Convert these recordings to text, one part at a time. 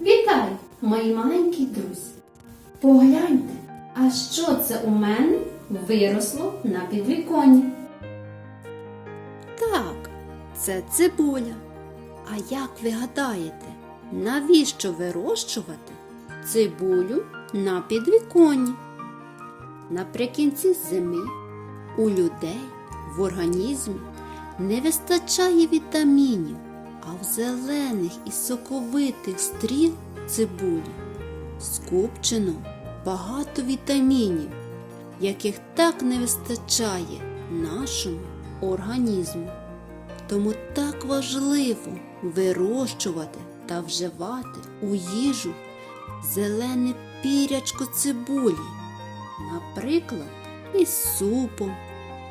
Вітай, мої маленькі друзі! Погляньте, а що це у мене виросло на підвіконні? Так, це цибуля. А як ви гадаєте, навіщо вирощувати цибулю на підвіконні? Наприкінці зими у людей в організмі не вистачає вітамінів, а в зелених і соковитих стріл цибулі скупчено багато вітамінів, яких так не вистачає нашому організму. Тому так важливо вирощувати та вживати у їжу зелене пірячко цибулі, наприклад, із супом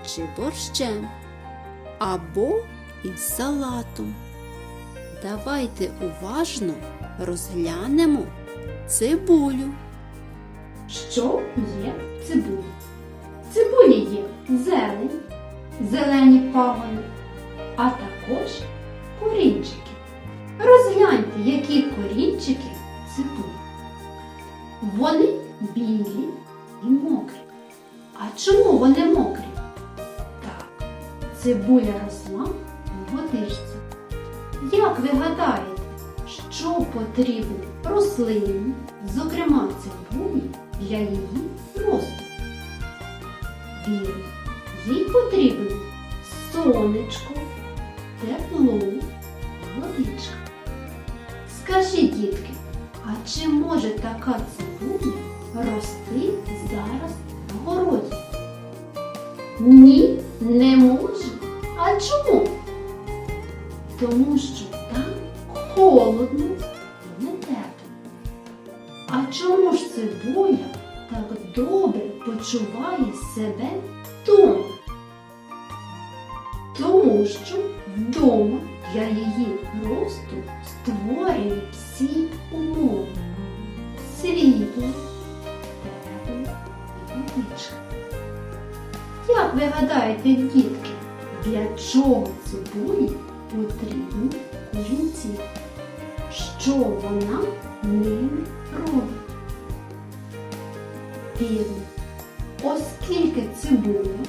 чи борщем або із салатом. Давайте уважно розглянемо цибулю. Що є в цибулі? В цибулі є зелень, зелені пагони, а також корінчики. Розгляньте, які корінчики цибулі. Вони білі і мокрі. А чому вони мокрі? Так, цибуля росла у водичці. Як ви гадаєте, що потрібно рослині, зокрема цибулі, для її росту? Вірно, їй потрібно сонечко, тепло, водичка. Скажіть, дітки, а чи може така цибуля рости зараз на городі? Ні, не може. А чому? Тому що там холодно і не тепло. А чому ж цибуля так добре почуває себе вдома? Тому що вдома для її росту створені всі умови. Світло, тепло і водичка. Як ви гадаєте, дітки, для чого цибулі потрібні корінці? Що вона ними робить? Вірно, оскільки цибуля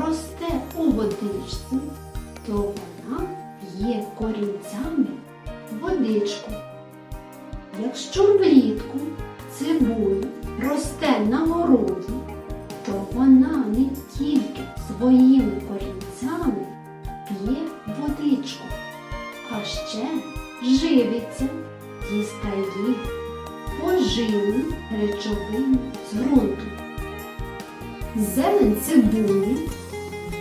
росте у водичці, то вона п'є корінцями водичку. Якщо влітку цибуля росте на городі, то вона не тільки своїми живиться, дістає поживні речовини з ґрунту. Зелень цибулі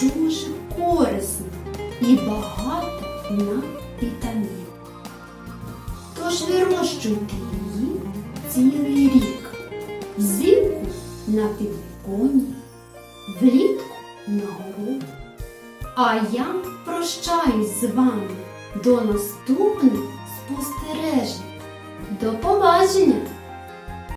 дуже корисна і багата на вітамін. Тож вирощуйте її цілий рік. Взимку на підвіконні, влітку на городі. А я прощаюсь з вами до наступних спостережень. До побачення!